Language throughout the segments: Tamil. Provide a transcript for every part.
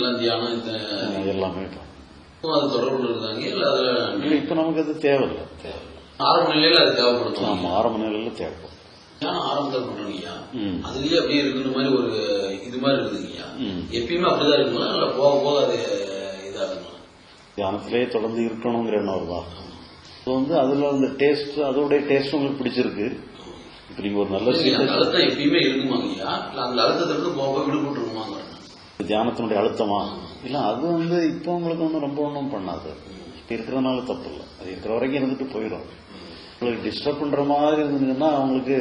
எல்லாம் தியானம் இந்த எல்லாமே அது தொடர்புல இருந்தாங்க. இல்ல அதுல இப்போ நமக்கு அது தேவையில்லை. தேவை ஆரம்ப நிலையில அது தேவைப்படுத்தும் நம்ம ஆரம்ப நிலையில் தேவைப்படும். தியானம் ஆரம்பத்தில் பண்றீங்கய்யா ம். அதுலயே அப்படியே இருக்கிற மாதிரி ஒரு இது மாதிரி இருக்குதுங்கய்யா. எப்பயுமே அப்படிதான் இருக்குங்களா இல்ல போக போக அது இதாகுங்களா தியானத்திலே தொடர்ந்து இருக்கணுங்கிற எண்ணம் வருதா? இப்போ வந்து அதில் அந்த டேஸ்ட் அதோடைய டேஸ்ட் உங்களுக்கு பிடிச்சிருக்கு. இப்போ நீங்கள் ஒரு நல்ல எப்பயுமே இருக்குமாங்கய்யா இல்ல அந்த அழுத்தத்துல இருந்து போக போக விடுபட்டு இருக்குமாங்க தியானத்தினுடைய அழுத்தமா? இல்ல அது வந்து இப்போ உங்களுக்கு ஒன்றும் ரொம்ப ஒன்றும் பண்ணாது. இப்ப இருக்கிறதுனால தப்பு இல்லை அது இருக்கிற வரைக்கும் இருந்துட்டு போயிடும். உங்களுக்கு டிஸ்டர்ப் பண்ற மாதிரி இருந்ததுன்னா அவங்களுக்கு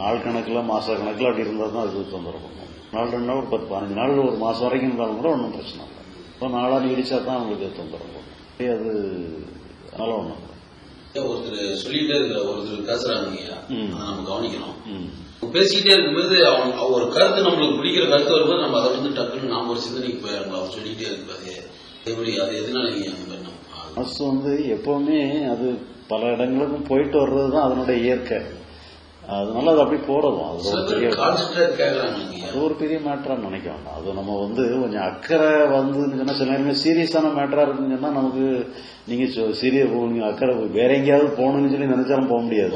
நாள் கணக்கில் மாச கணக்கில் அப்படி இருந்தால் தான் அது தொந்தரவு பண்ணும். நாள் ரெண்டு நாள் ஒரு பத்து பதினஞ்சு நாள் ஒரு மாசம் வரைக்கும் இருந்தாலும் கூட ஒன்றும் பிரச்சனை இல்லை. இப்போ நாளாக நீடிச்சா தான் அவங்களுக்கு தொந்தரவு பண்ணும். அது அதனால ஒன்றும் ஒருத்தர் சொல்லிட்டே இருக்கிற ஒருத்தர் பேசுறாங்கய்யா ம். அதை நம்ம கவனிக்கணும். பேசிக்கிட்டே இருக்கும்போது அவன் ஒரு கருத்து நம்மளுக்கு பிடிக்கிற கருத்து வரும்போது நம்ம அதை வந்து டக்குன்னு நாம ஒரு சிந்தனைக்கு போயிடணும் அவர் சொல்லிட்டே இருப்பாரு. எப்படி அது எதனால நீங்க அந்த மாதிரி மனசு வந்து எப்பவுமே அது பல இடங்களுக்கும் போயிட்டு வர்றது தான் அதனுடைய இயற்கை. அதனால அது அப்படி போறதும். அது ஒரு பெரிய அது ஒரு பெரிய மேட்டரா நினைக்க வேண்டாம் அது நம்ம வந்து கொஞ்சம் அக்கறை சொன்னா சில நேரமே சீரியஸான மேட்டரா இருக்குன்னு சொன்னா நமக்கு நீங்க சீரியஸ் நீங்க அக்கறை வேற எங்கேயாவது போகணும்னு சொல்லி நினைச்சாலும் போக முடியாது.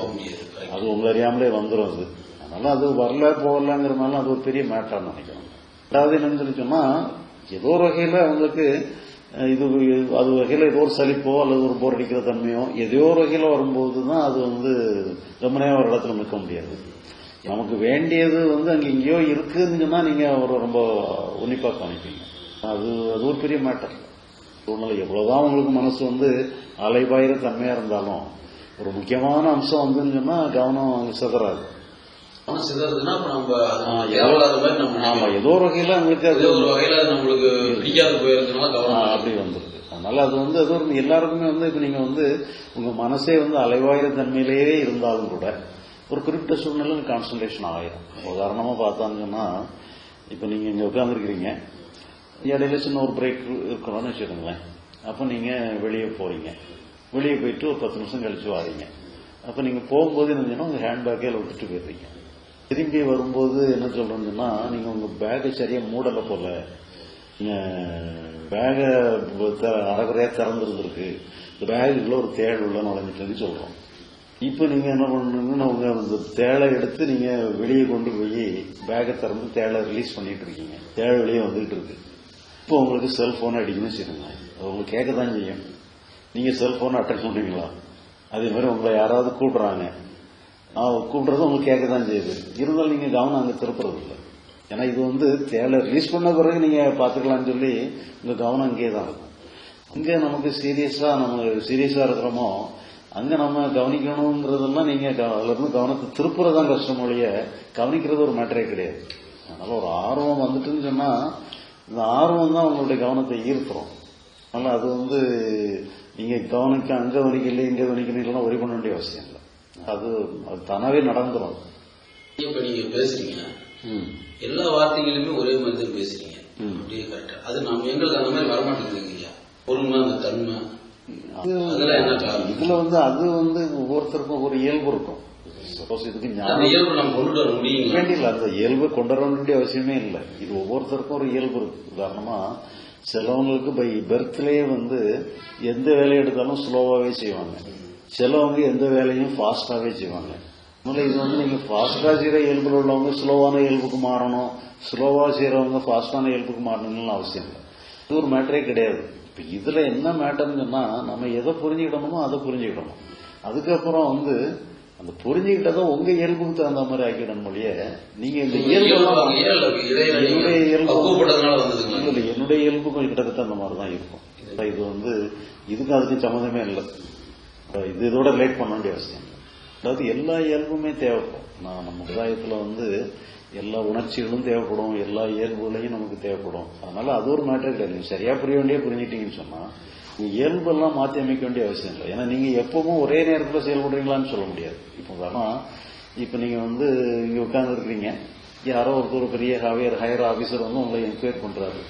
அது உங்களை அறியாமலே வந்துடும் அது. அதனால அது வரல போகலங்கிறதுனால அது ஒரு பெரிய மேட்டரா நினைக்கிறோம். அதாவது என்னன்னு சொல்லி சொன்னா ஏதோ ஒரு வகையில அவங்களுக்கு இது அது வகையில் ஏதோ ஒரு சலிப்போ அல்லது ஒரு போர் அடிக்கிற தன்மையோ எதையோ ஒரு வகையில் வரும்போது தான் அது வந்து ரொம்ப நேரம் ஒரு இடத்துல நிற்க முடியாது. நமக்கு வேண்டியது வந்து அங்கே எங்கேயோ இருக்குதுன்னு சொன்னால் நீங்கள் ஒரு ரொம்ப உன்னிப்பாக காமிப்பீங்க அது அது ஒரு பெரிய மேட்டர் சூழ்நிலை எவ்வளோதான் உங்களுக்கு மனசு வந்து அலைபாயிர தன்மையாக இருந்தாலும் ஒரு முக்கியமான அம்சம் வந்துன்னு சொன்னால் கவனம் சிதறாது. சிதறதுன்னா நம்ம ஏதோ- ஒரு வகையில உங்களுக்கு அது ஒரு வகையில நம்மளுக்கு பிடிக்காது போயிருந்ததுனால ஆ, கவனம் அப்படி வந்துருக்கு அதனால அது வந்து அது ஒரு எல்லாருக்குமே வந்து இப்ப நீங்க வந்து உங்க மனசே வந்து அலைவாயிர தன்மையிலேயே இருந்தாலும் கூட ஒரு குறிப்பிட்ட சூழ்நிலையில் கான்சன்ட்ரேஷன் ஆயிரும். உதாரணமா பார்த்தான்னு சொன்னா இப்ப நீங்க இங்க உட்கார்ந்துருக்கிறீங்க. இடையில சின்ன ஒரு பிரேக் இருக்கணும்னு வச்சுக்கோங்களேன். அப்ப நீங்க வெளியே போறீங்க. வெளியே போயிட்டு ஒரு பத்து நிமிஷம் கழிச்சு வாரீங்க. அப்ப நீங்க போகும்போது என்னன்னா உங்க ஹேண்ட் பேக்கே விட்டுட்டு போயிடுறீங்க. திரும்பி வரும்போது என்ன சொல்றேன்னு சொன்னா நீங்க உங்க பேக்கை சரியா மூடல போல. பேகை அறகுறையா திறந்துருந்துருக்கு. இந்த பேகுக்குள்ள ஒரு தேள் உள்ள நுழைஞ்சிட்டுன்னு சொல்றோம். இப்போ நீங்க என்ன பண்ணணும்னா உங்கள் அந்த தேளை எடுத்து நீங்க வெளியே கொண்டு போய் பேகை திறந்து தேளை ரிலீஸ் பண்ணிட்டு இருக்கீங்க. தேளை வெளியே வந்துகிட்டு இருக்கு. இப்போ உங்களுக்கு செல்போன் அடிக்கணும்னு வச்சுக்கோங்க. அது உங்களுக்கு கேட்க தான் செய்யும். நீங்க செல்போன் அட்டன் பண்ணுவீங்களா அதே மாதிரி உங்களை யாராவது கூப்பிடுறாங்க. கூப்பிடுறது உங்களுக்கு கேட்க தான் செய்யுது. இருந்தாலும் நீங்க கவனம் அங்கே திருப்புறது இல்லை ஏன்னா இது வந்து தேலை ரிலீஸ் பண்ண பிறகு நீங்க பாத்துக்கலாம்னு சொல்லி உங்க கவனம் அங்கேயே தான் இருக்கும். இங்கே நமக்கு சீரியஸா நம்ம சீரியஸா இருக்கிறோமோ அங்க நம்ம கவனிக்கணுங்கிறதெல்லாம் நீங்க க- அதுல கவனத்தை திருப்புறதான் கஷ்டம் ஒழிய கவனிக்கிறது ஒரு மேட்டரே கிடையாது. அதனால ஒரு ஆர்வம் வந்துட்டுன்னு சொன்னா இந்த ஆர்வம் தான் உங்களுடைய கவனத்தை ஈர்த்துரும். அதனால அது வந்து நீங்க கவனிக்க அங்க கவனிக்கலையே இங்க கவனிக்கணும் ஒரி பண்ண வேண்டிய அவசியம் இல்லை. அது அது தானாவே நடந்துரும். இப்ப நீங்க பேசுறீங்க. எல்லா வார்த்தைகளுமே ஒரே மாதிரி பேசுறீங்க. அப்படியே கரெக்டா அது நம்ம எங்களுக்கு அந்த மாதிரி பொறுமை அந்த தன்மை. என்ன காரணம்? இதுல வந்து அது வந்து ஒவ்வொருத்தருக்கும் ஒரு இயல்பு இருக்கும். சப்போஸ் இதுக்கு இயல்பு நம்ம கொண்டுட்டு வர முடியுங்களா? வேண்டியில்ல அந்த இயல்பை கொண்டு வர வேண்டிய அவசியமே இல்லை. இது ஒவ்வொருத்தருக்கும் ஒரு இயல்பு இருக்கு. உதாரணமா சிலவங்களுக்கு பை பெர்த்லயே வந்து எந்த வேலையை எடுத்தாலும் ஸ்லோவாவே செய்வாங்க. சிலவங்க எந்த வேலையும் ஃபாஸ்டாவே செய்வாங்க. அதனால இது வந்து நீங்க ஃபாஸ்டா செய்யற இயல்புல உள்ளவங்க ஸ்லோவான இயல்புக்கு மாறணும். ஸ்லோவா செய்யறவங்க ஃபாஸ்டான இயல்புக்கு மாறணும்னு அவசியம் இல்லை. இது ஒரு மேட்டரே கிடையாது. இப்ப இதுல என்ன மேட்டர்னு சொன்னா நம்ம எதை புரிஞ்சுக்கிடணுமோ அதை புரிஞ்சுக்கிடணும். அதுக்கப்புறம் வந்து அந்த புரிஞ்சுக்கிட்டதை உங்க இயல்புக்கு தகுந்த மாதிரி ஆக்கிடணும் மொழிய நீங்க இந்த இயல்பெல்லாம் என்னுடைய இயல்பு பக்குவப்பட்டதுனால வந்ததுங்களா? இல்ல, என்னுடைய இயல்புக்கும் கிட்டத்தட்ட அந்த மாதிரி தான் இருக்கும் இது வந்து இதுக்கும் அதுக்கும் சம்மந்தமே இல்லை. இது இதோட ரிலேட் பண்ண வேண்டிய அவசியம் அதாவது எல்லா இயல்புமே தேவைப்படும். நான் நம்ம சமுதாயத்துல வந்து எல்லா உணர்ச்சிகளும் தேவைப்படும். எல்லா இயல்புகளையும் நமக்கு தேவைப்படும். அதனால அது ஒரு மேட்டர் கிடையாது. நீங்க சரியா புரிய வேண்டிய புரிஞ்சிட்டீங்கன்னு சொன்னா இயல்பெல்லாம் மாத்தி அமைக்க வேண்டிய அவசியம் இல்லை. ஏன்னா நீங்க எப்பவும் ஒரே நேரத்தில் செயல்படுறீங்களான்னு சொல்ல முடியாது. இப்போ உதாரணம் இப்போ நீங்க வந்து இங்க உட்காந்துருக்கிறீங்க யாரோ ஒருத்தர் பெரிய ஹையர் ஹையர் ஆபீசர் வந்து உங்களை என்கொயரி பண்றாரு.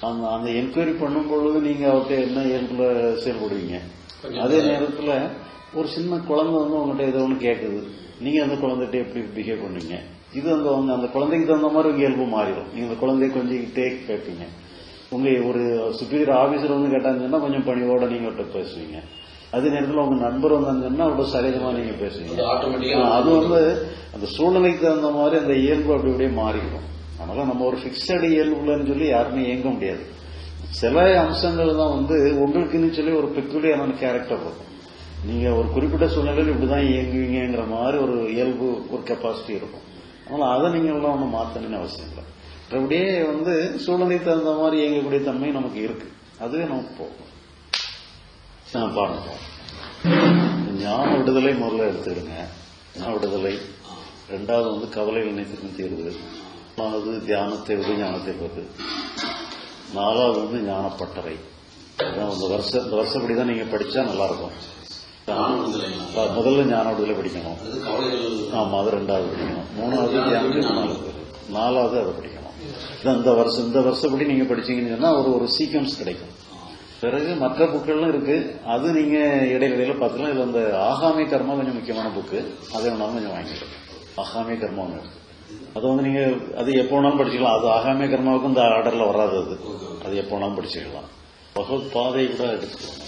அந்த அந்த என்கொயரி பண்ணும் பொழுது நீங்க அவர்கிட்ட என்ன இயல்புல செயல்படுவீங்க? அதே நேரத்துல ஒரு சின்ன குழந்தை வந்து உங்கள்கிட்ட ஏதோ ஒன்று கேட்குது நீங்க அந்த குழந்தைகிட்ட எப்படி பிஹேவ் பண்ணுவீங்க? இது அந்த அந்த- அந்த குழந்தைக்கு தகுந்த மாதிரி உங்க இயல்பு மாறிடும். நீங்க அந்த குழந்தைய கொஞ்சிக்கிட்டே கேட்பீங்க உங்க ஒரு சுப்பீரியர் ஆபீசர் வந்து கேட்டாங்கன்னா கொஞ்சம் பணிவோட நீங்க அவர்கிட்ட பேசுவீங்க. அதே நேரத்தில் உங்க நண்பர் வந்தாங்கன்னா அவரோட சகஜமா நீங்க பேசுவீங்க. அது வந்து அந்த சூழ்நிலைக்கு தகுந்த மாதிரி அந்த இயல்பு அப்படி அப்படியே மாறிடும். அதனால நம்ம ஒரு பிக்சடு இயல்புலன்னு சொல்லி யாருமே இயங்க முடியாது. சில அம்சங்கள் தான் வந்து உங்களுக்குன்னு சொல்லி ஒரு பெக்குலியரான கேரக்டர் இருக்கும் நீங்க ஒரு குறிப்பிட்ட சூழ்நிலையில் இப்படிதான் இயங்குவீங்கிற மாதிரி ஒரு இயல்பு ஒரு கெப்பாசிட்டி இருக்கும். அதனால அதை நீங்க எல்லாம் ஒன்றும் மாத்தணும்னு அவசியம் இல்லை. அப்படியே வந்து சூழ்நிலைக்கு தகுந்த மாதிரி இயங்கக்கூடிய தன்மை நமக்கு இருக்கு. அதுவே நமக்கு போகும். நான் பாருங்க. ஞான விடுதலை முதல்ல எடுத்துக்கிடுங்க ஞான விடுதலை. ரெண்டாவது வந்து கவலை நினைத்துக்கும் தீர்வு நாலாவது தியானத்தை விடு ஞானத்தை பெறு. நாலாவது வந்து ஞானப்பட்டறை இந்த வருஷம் இந்த வருஷப்படி தான் நீங்க படிச்சா நல்லா இருக்கும் ஞான விடுதலைங்களா? அஹ் முதல்ல ஞான விடுதலை படிக்கணும். அது கவலைகள். ஆமா அது ரெண்டாவது படிக்கணும். மூணாவது நாலாவது நாலாவது அதை படிக்கணும். இந்த வருஷம் இந்த வருஷப்படி நீங்க படிச்சீங்கன்னு சொன்னா ஒரு ஒரு சீக்வன்ஸ் கிடைக்கும். பிறகு மற்ற புக்கெல்லாம் இருக்கு. அது நீங்க இடையில பார்த்துக்கலாம். இதுல அந்த ஆகாமி கர்மா கொஞ்சம் முக்கியமான புக்கு. அதை வேணாலும் கொஞ்சம் வாங்கிக்கலாம் ஆகாமி கர்மா ஒன்று இருக்கு. அது வந்து நீங்க அது எப்போ வேணாலும் படிச்சுக்கலாம். அது ஆகாமி கர்மாவுக்கும் இந்த ஆர்டர்ல வராது அது. அது எப்போ வேணாலும் படிச்சுக்கலாம். பகவத் பாதை கூட எடுத்துக்கலாம்.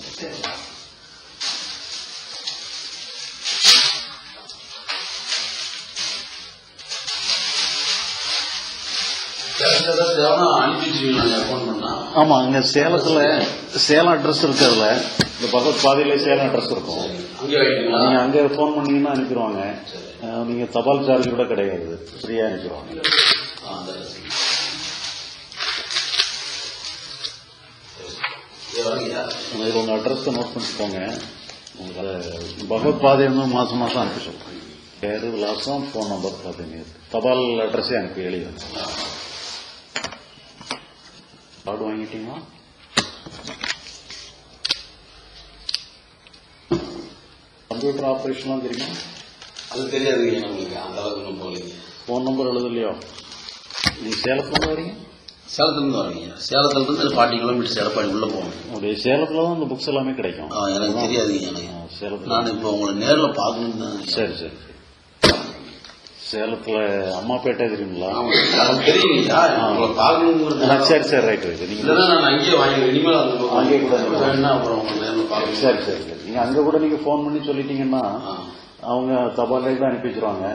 ஆமா அங்க சேலத்துல சேலம் அட்ரஸ் இருக்கு அதுல. இந்த பகவத் பாதையில சேலம் அட்ரஸ் இருக்கும். நீங்க அங்க போன் பண்ணீங்கன்னா அனுப்பிடுவாங்க. நீங்க தபால் சார்ஜ் கூட கிடையாது. ஃப்ரீயா அனுப்பிடுவாங்க உங்களுக்கு அந்த இது உங்க அட்ரஸ் நோட் பண்ணிக்கோங்க. உங்களை அது பகவத் பாதை வந்து மாசம் மாசம் அனுப்பி சொல்றேன். பேரு விலாசம் போன் நம்பர் பார்த்தீங்க தபால் அட்ரஸே அனுப்பி எழுதி கார்டு வாங்கிட்டீங்களா? கம்ப்யூட்டர் ஆப்ரேஷன்லாம் தெரியுமா? அது தெரியாதுங்க நம்மளுக்கு அந்த அளவுக்கு போகலைங்க ஃபோன் நம்பர் எழுதலையோ? நீங்க சேலத்துல வரீங்க? சேலத்துல இருந்து வரீங்க. சேலத்துல இருந்து ஃபார்ட்டி கிலோமீட்டர்ஸ் எடப்பாடி உள்ள போகணும். அப்படியே சேலத்துல தான் இந்த புக்ஸ் எல்லாமே கிடைக்கும். எனக்கு தெரியாதுங்க எனக்கு. சேலத்துல. நான் இப்போ உங்களை நேர்ல பார்க்கணும்னு தான் சரி சரி. சேலத்துல அம்மாப்பேட்டை தெரியுங்களா? சரி. சரி ரைட் ரைட் நீங்க அந்த அங்கேயே கூட சரி சரி சரி. நீங்க அங்க கூட நீங்க ஃபோன் பண்ணி சொல்லிட்டீங்கன்னா. அவங்க தபால் தான் அனுப்பி வச்சிருவாங்க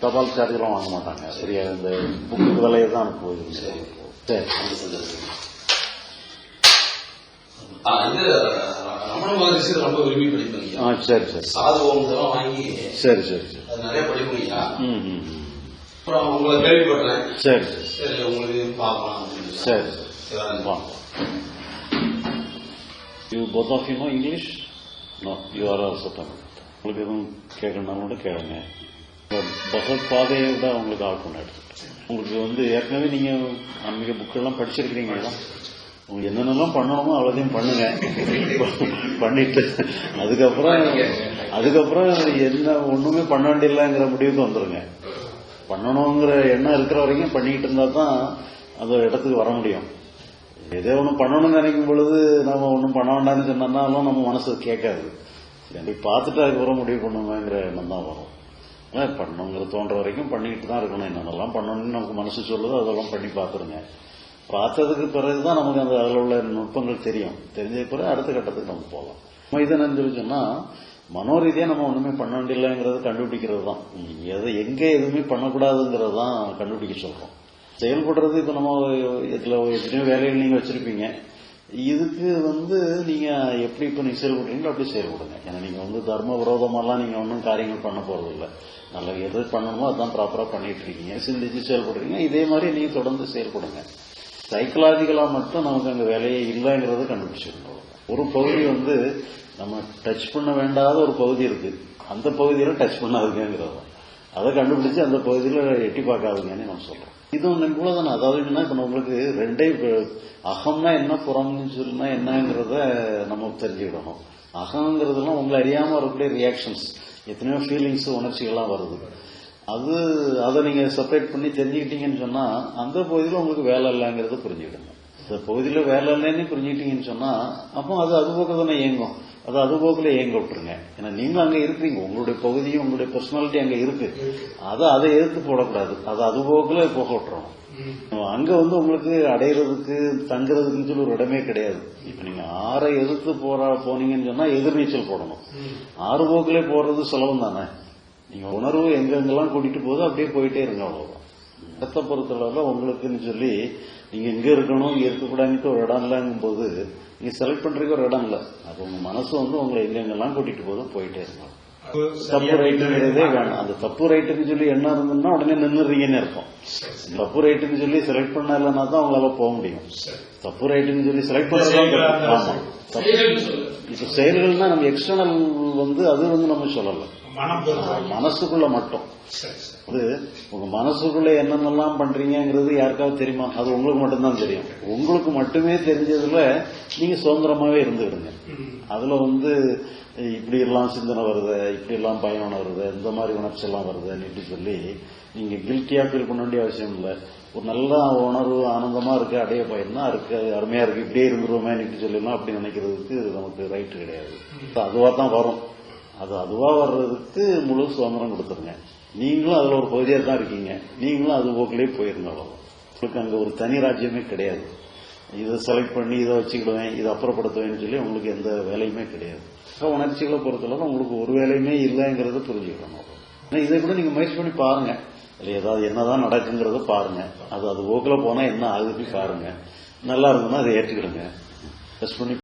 தபால் சார்ஜ் எல்லாம் வாங்க மாட்டாங்க. சரியா? இந்த புக்கு விலையை தான் அனுப்புவது சரி. ரொம்ப விரும்பி படிப்பீங்க ஆ சரி சரி. சாது வாங்கி சரி சரி சரி. அது நிறைய படிப்பீங்க ம் ம் ம். அப்புறம் உங்களை கேள்விப்பட்டேன். சரி சரி. சரி உங்களுக்கு பார்க்கலாம் சரி சரி. வாங்க. You both are also Tamil உங்களுக்கு எதுவும் கேட்கணும்னாலும் கூட கேளுங்க பகவத் பாதையை விட உங்களுக்கு ஆள் எடுத்துக்கிட்டேன் உங்களுக்கு வந்து ஏற்கனவே நீங்க ஆன்மீக புக்கெல்லாம் படிச்சிருக்கிறீங்களா? உங்களுக்கு என்னென்னலாம் பண்ணணுமோ அவ்வளோதையும் பண்ணுங்க. பண்ணிட்டு அதுக்கப்புறம் அதுக்கப்புறம் என்ன ஒண்ணுமே பண்ண வேண்டியலங்கிற முடிவுக்கு வந்துருங்க. பண்ணணுங்கிற எண்ணம் இருக்கிற வரைக்கும் பண்ணிக்கிட்டு இருந்தா தான் அந்த இடத்துக்கு வர முடியும். எதே ஒன்று பண்ணணும்னு நினைக்கும் பொழுது நம்ம ஒன்றும் பண்ண வேண்டாம்னு சொன்னாலும் நம்ம மனசு கேட்காது. பார்த்துட்டு அதுக்கப்புறம் முடிவு பண்ணுவேங்கிற எண்ணம் தான் வரும். பண்ணுங்கிற பண்ணணுங்கிற தோன்ற வரைக்கும் பண்ணிக்கிட்டு தான் இருக்கணும். என்னென்னலாம் பண்ணணும்னு நமக்கு மனசு சொல்லுதோ அதெல்லாம் பண்ணி பார்த்துருங்க. பார்த்ததுக்கு பிறகுதான் நமக்கு அந்த அதில் உள்ள நுட்பங்கள் தெரியும். தெரிஞ்ச பிறகு அடுத்த கட்டத்துக்கு நம்ம போகலாம். நம்ம இது என்னன்னு சொல்லி நம்ம ஒன்றுமே பண்ண வேண்டியதில்லைங்கிறத கண்டுபிடிக்கிறது தான். எதை எங்கே எதுவுமே பண்ணக்கூடாதுங்கிறது தான் கண்டுபிடிக்க சொல்கிறோம் செயல்படுறது இப்போ நம்ம இதில் எத்தனையோ வேலைகள் நீங்கள் வச்சுருப்பீங்க. இதுக்கு வந்து நீங்க எப்படி இப்ப நீங்க செயல்படுறீங்களோ அப்படி செயல்படுங்க ஏன்னா நீங்க வந்து தர்ம விரோதமெல்லாம் நீங்க ஒன்றும் காரியங்கள் பண்ண போறது இல்லை நல்ல எது பண்ணணுமோ அதான் ப்ராப்பரா பண்ணிட்டு இருக்கீங்க சிந்திச்சு செயல்படுறீங்க இதே மாதிரி நீங்க தொடர்ந்து செயல்படுங்க சைக்கலாஜிக்கலா மட்டும் நமக்கு அங்க வேலையே இல்லைங்கிறத கண்டுபிடிச்சிருக்கோம் ஒரு பகுதி வந்து நம்ம டச் பண்ண வேண்டாத ஒரு பகுதி இருக்கு. அந்த பகுதியில டச் பண்ணாதுங்கிறது அதை கண்டுபிடிச்சு அந்த பகுதியில் எட்டி பார்க்காதுங்கன்னு நம்ம சொல்றோம் இதுவும் இவ்வளவுதானே? அதாவது என்னன்னா இப்ப நம்மளுக்கு ரெண்டே அகம்னா என்ன புறம்னு சொன்னா என்னங்கிறத நம்ம தெரிஞ்சுக்கிடணும். அகங்கிறதுலாம் உங்களை அறியாம வரக்கூடிய ரியாக்ஷன்ஸ் எத்தனையோ ஃபீலிங்ஸ் உணர்ச்சிகள்லாம் வருது. அது அதை நீங்க செப்பரேட் பண்ணி தெரிஞ்சுக்கிட்டீங்கன்னு சொன்னா அந்த பகுதியில் உங்களுக்கு வேலை இல்லைங்கிறத புரிஞ்சுக்கிடணும். இந்த பகுதியில் வேலை இல்லைன்னு புரிஞ்சுக்கிட்டீங்கன்னு சொன்னா அப்போ அது அது பக்கம் தானே இயங்கும். அது அது போக்கில் இயங்க விட்டுருங்க. ஏன்னா நீங்களும் அங்க இருக்கிறீங்க. உங்களுடைய பகுதியும் உங்களுடைய பர்சனாலிட்டி அங்க இருக்கு. அதை அதை எதிர்த்து போடக்கூடாது. அது அது போக்கில் போக விட்டுறணும் அங்க வந்து உங்களுக்கு அடையிறதுக்கு தங்குறதுக்குன்னு சொல்லி ஒரு இடமே கிடையாது. இப்ப நீங்க ஆறை எதிர்த்து போற போனீங்கன்னு சொன்னா எதிர்நீச்சல் போடணும். ஆறு போக்கிலே போறது சுலபம் தானே? நீங்க உணர்வு எங்கெங்கெல்லாம் கூட்டிட்டு போதோ அப்படியே போயிட்டே இருங்க அவ்வளவுதான். இடத்தை பொறுத்தளவுல உங்களுக்குன்னு சொல்லி நீங்க இங்க இருக்கணும் இங்க இருக்கக்கூடாதுன்னு ஒரு இடம் இல்லைங்கும் போது நீங்க செலக்ட் பண்றதுக்கு ஒரு இடம் இல்ல. அது உங்க மனசு வந்து உங்களை எங்கெங்கெல்லாம் கூட்டிட்டு போதோ போயிட்டே இருக்கணும் தப்பு ரைட்டுங்கிறதே வேணாம். அந்த தப்பு ரைட்டுன்னு சொல்லி என்ன இருந்ததுன்னா உடனே நின்னுறீங்கன்னு அர்த்தம். தப்பு ரைட்டுன்னு சொல்லி செலக்ட் பண்ணலன்னா தான் உங்களால போக முடியும். தப்பு ரைட்டுன்னு சொல்லி செலக்ட் பண்ணலாம் இப்ப செயல்கள்னா நம்ம எக்ஸ்டர்னல் வந்து அது வந்து நம்ம சொல்லல. மனம் பொறுத்தவரை மனசுக்குள்ள மட்டும். அது உங்க மனசுக்குள்ள என்னென்னலாம் பண்றீங்கங்கிறது யாருக்காவது தெரியுமா? அது உங்களுக்கு மட்டும்தான் தெரியும். உங்களுக்கு மட்டுமே தெரிஞ்சதுல நீங்க சுதந்திரமாவே இருந்துக்கிடுங்க. அதுல வந்து இப்படி எல்லாம் சிந்தனை வருது இப்படி எல்லாம் பயம் வருது இந்த மாதிரி உணர்ச்சி எல்லாம் வருதுன்னு சொல்லி நீங்க கில்ட்டியா ஃபீல் பண்ண வேண்டிய அவசியம் இல்லை. ஒரு நல்ல உணர்வு ஆனந்தமா இருக்கு அடைய போயிருந்தா இருக்கு அருமையா இருக்கு. இப்படியே இருந்துருவோமேன்னு சொல்லலாம் அப்படி நினைக்கிறதுக்கு நமக்கு ரைட்டு கிடையாது. அதுவா தான் வரும். அது அதுவா வர்றதுக்கு முழு சுதந்திரம் கொடுத்துருங்க. நீங்களும் அதுல ஒரு பகுதியா தான் இருக்கீங்க. நீங்களும் அது போக்கிலே போயிருந்தாலும் உங்களுக்கு அங்க ஒரு தனி ராஜ்யமே கிடையாது. இதை செலக்ட் பண்ணி இதை வச்சுக்கிடுவேன் இதை அப்புறப்படுத்துவேன்னு சொல்லி உங்களுக்கு எந்த வேலையுமே கிடையாது. உணர்ச்சிகளை பொறுத்தளவு உங்களுக்கு ஒரு வேலையுமே இல்லைங்கிறத புரிஞ்சுக்கணும். இதை கூட நீங்க முயற்சி பண்ணி பாருங்க. இல்லை ஏதாவது என்னதான் நடக்குங்கிறத பாருங்க. அது அது ஓக்கில் போனால் என்ன ஆகுதுன்னு பாருங்க. நல்லா இருந்ததுன்னா அதை ஏற்றுக்கிடுங்க டெஸ்ட் பண்ணி